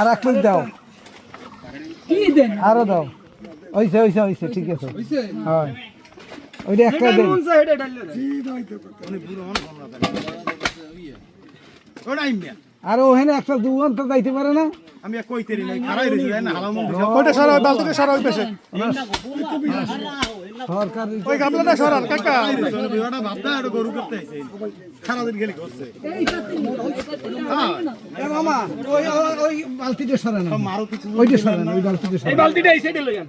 আর এক প্লেট দাও। আরও দাও। ওইসে ওইসে ওইসে ঠিক আছে। হয়। ওইটা একটা দেন। আর ওখানে একটা দু তো যাইতে পারে না। আমি আর নাই খারাই রইছি না হালাম ওইটা সরা ওই বালতিটা সরা সরকার ওই গামলাটা সরান কাকা বিবাহটা ভাবদা এটা গরু করতে আইছে সারা দিন গেলি করছে এ মামা। ওই ওই- ওই বালতিটা সরান ওইটা সরান ওই বালতিটা সরান। বালতিটা এই সাইডে লইয়ান।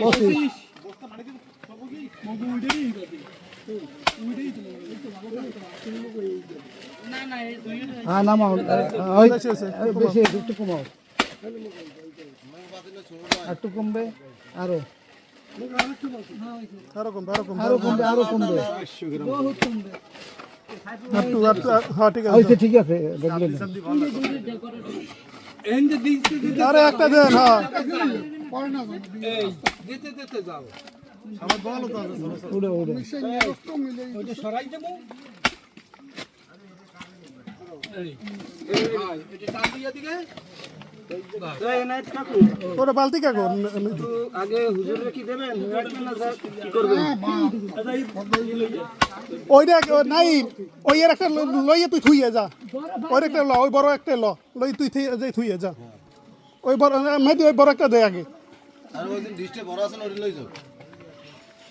পঁচিশ হ্যাঁ নামাও বেশি একটু কমাও। একটু কমবে আরও। আরও কমবে আরও কমবে। হ্যাঁ ঠিক আছে। ঠিক আছে দেখবেন এন যে দিতে দিতে আরে একটা দেন হ্যাঁ। দিতে দিতে যাও। উড়ে উড়ে। ওইটা সরাই দেব। নাই কাকু বালতি কাকু? আগে হুজুরে কি দেবেন? রাখবেন না স্যার? কি করবেন? ওইটা নাই ওই এর একটা ল- লইয়ে তুই থুইয়ে যা। ওই একটা ল ওই বড় একটা ল। লই তুই যাই থুইয়ে যা। ওই বড় মেহেদি ওই বড় একটা দে আগে। আর ওই দিন ডিস্টে বড় আছে লই যাও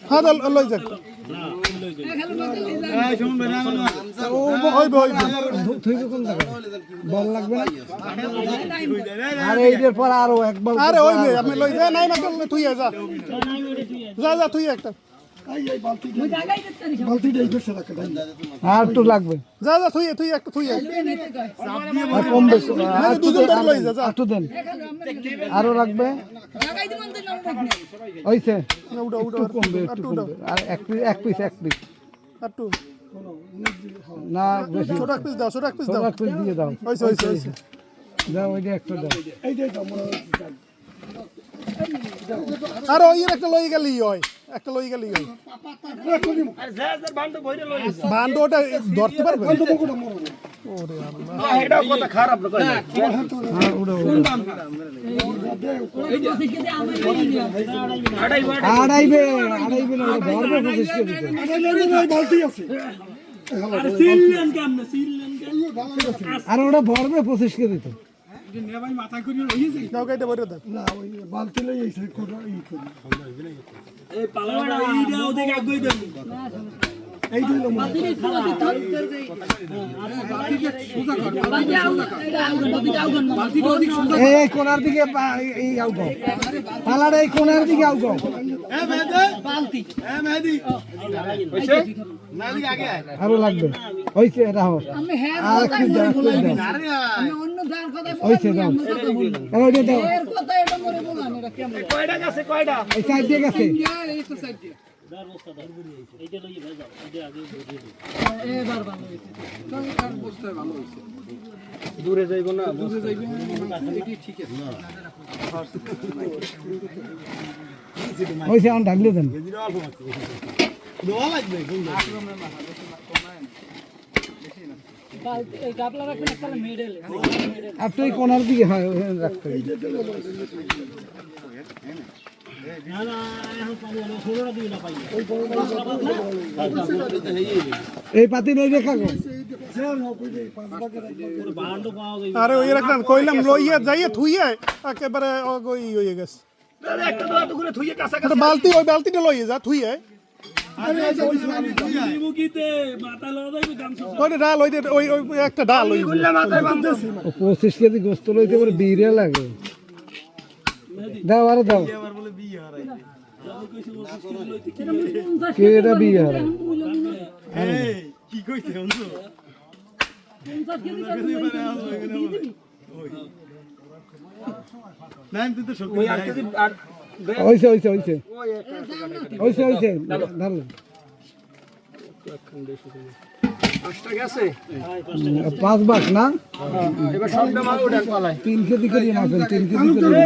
হ্যাঁ লই যা এই শুনুন ভাই না না ও ওই ওই থইবে কোন জায়গায় বল লাগবে না? আর এইটার পর আরও একবার আরে ওই আমি লই যা নাই না তুই যা যা তুই একটা। আর একটু লাগবে। যা যা থুইয়ে তুই একটা থুইয়ে আর দেন আরও কমবে আর এক পিস এক পিস এক পিস একটু। না বেশি। ছোট এক পিস দাও ছোট এক পিস দাও। এক পিস দিয়ে দাও। দাও ওইটা একটা দাও। আর ওই এর একটা লই গেলি হয় একটা লই গেলি ওটা ধরতে পারবে? এটাও কথা খারাপ না কই উড়ে উড়ে আড়াইবে আড়াইবে না ধরবে পঁচিশ কেজি আর ওটা ভরবে পঁচিশ কেজি তো এই এই কোনার দিকে পা- এই- এই আউট এই কোনার দিকে আউট এ মেহেদি বালতি এ মেহেদি হইছে না দিকে আগে আয়। আরও লাগবে। হইছে রাহো আর একটু দাও একটু দাও আরে হইছে দাও এবার ওইটা কয়টা গেছে কয়টা? এই সাইড দিয়ে গেছে। এই তো সাইড দিয়ে। দূরে যাইব না দূরে যাইবে ঠিক আছে। হইছে আমার ঢাকলে দেন। তুই কোনার দিকে হয় এই পাতি নেই গো আরে ওই একটা কইলাম লইয়ে যাইয়ে থুইয়ে একেবারে ওই হয়ে গেছে। একটা বালতি ওই বালতিটা লইয়ে যা থুইয়ে। ওইটা ডাল ওই ওই ওই একটা ডাল ওই মাথায় বান্ধব ও পঁচিশ কেজি গোস্ত লইতে পারে বিড়ে লাগে। দাও আরে দাও। কে এটা বিয়ে হারা কি কইতে হইছে হইছে হইছে। হইছে হইছে। ধরো পাঁচ বাস না? তিন কেজি করে মাছেন তিন কেজি করে